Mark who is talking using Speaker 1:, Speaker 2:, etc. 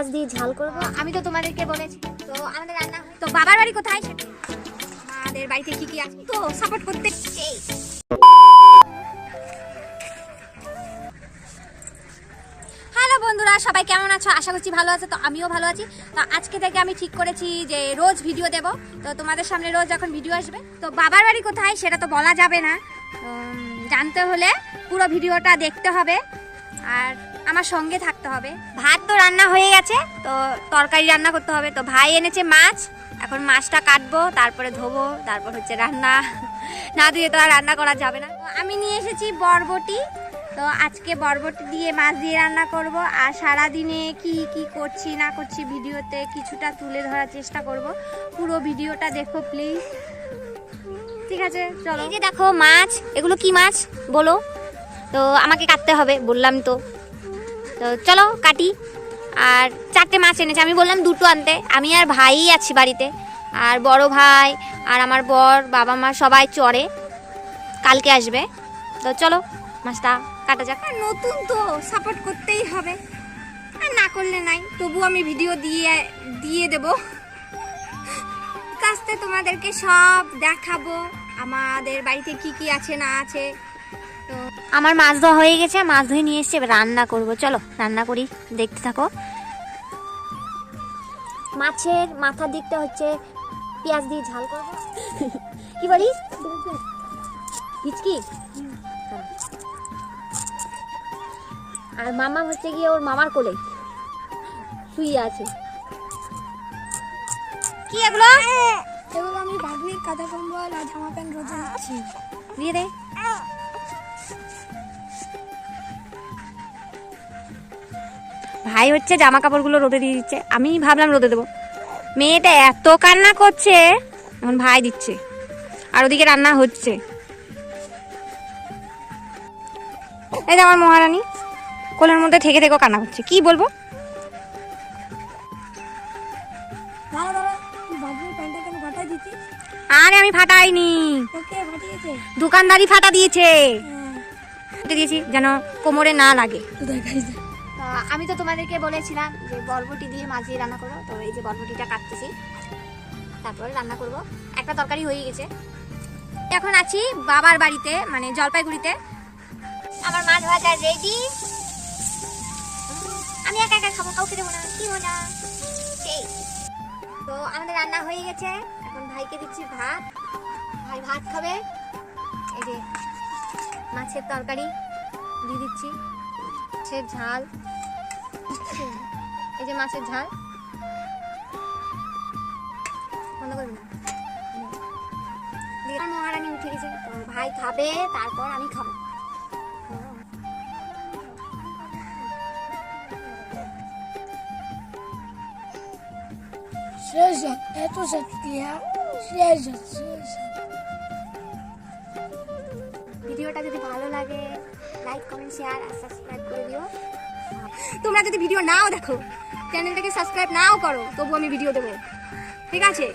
Speaker 1: পেঁয়াজ দিয়ে ঝাল করব।
Speaker 2: আমি তো তোমাদেরকে বলেছি, তো আমাদের রান্না তো বাবার বাড়ি কোথায় সেটা? আমাদের বাড়িতে কি কি আছে? তো সাপোর্ট করতে হ্যালো বন্ধুরা, সবাই কেমন আছো? আশা করছি ভালো আছো, তো আমিও ভালো আছি। তো আজকে থেকে আমি ঠিক করেছি যে রোজ ভিডিও দেব। তো তোমাদের সামনে রোজ যখন ভিডিও আসবে, তো বাবার বাড়ি কোথায় সেটা তো বলা যাবে না। জানতে হলে পুরো ভিডিওটা দেখতে হবে। আর আমার সঙ্গে থাকতে হবে। ভাত তো রান্না হয়ে গেছে, তো তরকারি রান্না করতে হবে। তো ভাই এনেছে মাছ, এখন মাছটা কাটবো, তারপরে ধোবো, তারপর হচ্ছে রান্না। না দিয়ে তো আর রান্না করা যাবে না। আমি নিয়ে এসেছি বরবটি। তো আজকে বরবটি দিয়ে মাছ দিয়ে রান্না করব, আর সারা দিনে কি কি করছি, না করছি ভিডিওতে কিছুটা তুলে ধরার চেষ্টা করব। পুরো ভিডিওটা দেখো প্লিজ ঠিক আছে, চলো। এই যে দেখো মাছ, এগুলো কি মাছ? বলো। তো আমাকে কাটতে হবে, বললাম তো। তো চলো কাটি। আর চারটে মাছ এনেছে, আমি বললাম দুটো আনতে। আমি আর ভাই আছি বাড়িতে, আর বড় ভাই, আর আমার বর, বাবা মা সবাই চড়ে। কালকে আসবে। তো চলো, মাছটা কাটা যাক। আর নতুন তো সাপোর্ট করতেই হবে। আর না করলে নাই, তবু আমি ভিডিও দিয়ে দিয়ে দেব। কাস্তে তোমাদেরকে সব দেখাবো। আমাদের বাড়িতে কি কি আছে, না আছে। তো আমার মাছ ধোয়া হয়ে গেছে মাছ ধুয়ে নিয়ে এসেছি এবার রান্না করব। চলো রান্না করি দেখতে থাকো।
Speaker 1: মাছের মাথার দিকটা হচ্ছে পেঁয়াজ দিয়ে ঝাল করব। কি বলিস? হিচকি আর মামা হচ্ছে গিয়ে ওর মামার কোলে। শুয়ে আছে।
Speaker 2: কি এগুলো?
Speaker 3: এগুলো আমি কাঁথা কম্বল আর জামা প্যান্ট রোদে দিচ্ছি।
Speaker 2: দিয়ে দে। ভাই হচ্ছে জামা কাপড়গুলো রোদে দিয়ে দিচ্ছে। আমি ভাবলাম রোদে দেবো। মেয়েটা এত কান্না করছে এখন ভাই দিচ্ছে। আর ওদিকে রান্না হচ্ছে। এই যে আমার মহারানী কোলের মধ্যে থেকে থেকে কান্না করছে। কি বলব? আরে আমি ফাটাইনি। দোকানদারি ফাটা দিয়েছে।
Speaker 3: হ্যাঁ।
Speaker 2: দিয়েছি যেন কোমরে না লাগে। আমি তো তোমাদেরকে বলেছিলাম যে বরবটি দিয়ে মাছ দিয়ে রান্না করো। তো এই যে বরবটিটা কাটতেছি। তারপরে রান্না করব। একটা তরকারি হয়ে গেছে। এখন আছি বাবার বাড়িতে মানে জলপাইগুড়িতে। আমার মাছ ভাজা রেডি আমি একা একা খাব, কাউকে দেবো না। কি মজা। সেই তো আমাদের রান্না হয়ে গেছে। এখন ভাইকে দিচ্ছি ভাত। ভাই ভাত খাবে। এই যে মাছের তরকারি দিয়ে দিচ্ছি। মাছের ঝাল। এই যে মাছের ঝাল। বন্ধ করবি না? আমার মহারানী উঠে গেছে। ভাই খাবে তারপর আমি খাব।
Speaker 3: শেষ যাক এত সত্যিয়া শেষ যাক
Speaker 2: ভিডিওটা যদি ভালো লাগে লাইক কমেন্ট শেয়ার আর সাবস্ক্রাইব করে দিও। তোমরা যদি ভিডিও নাও দেখো চ্যানেলটাকে সাবস্ক্রাইব নাও করো তবু আমি ভিডিও দেবো। ঠিক আছে?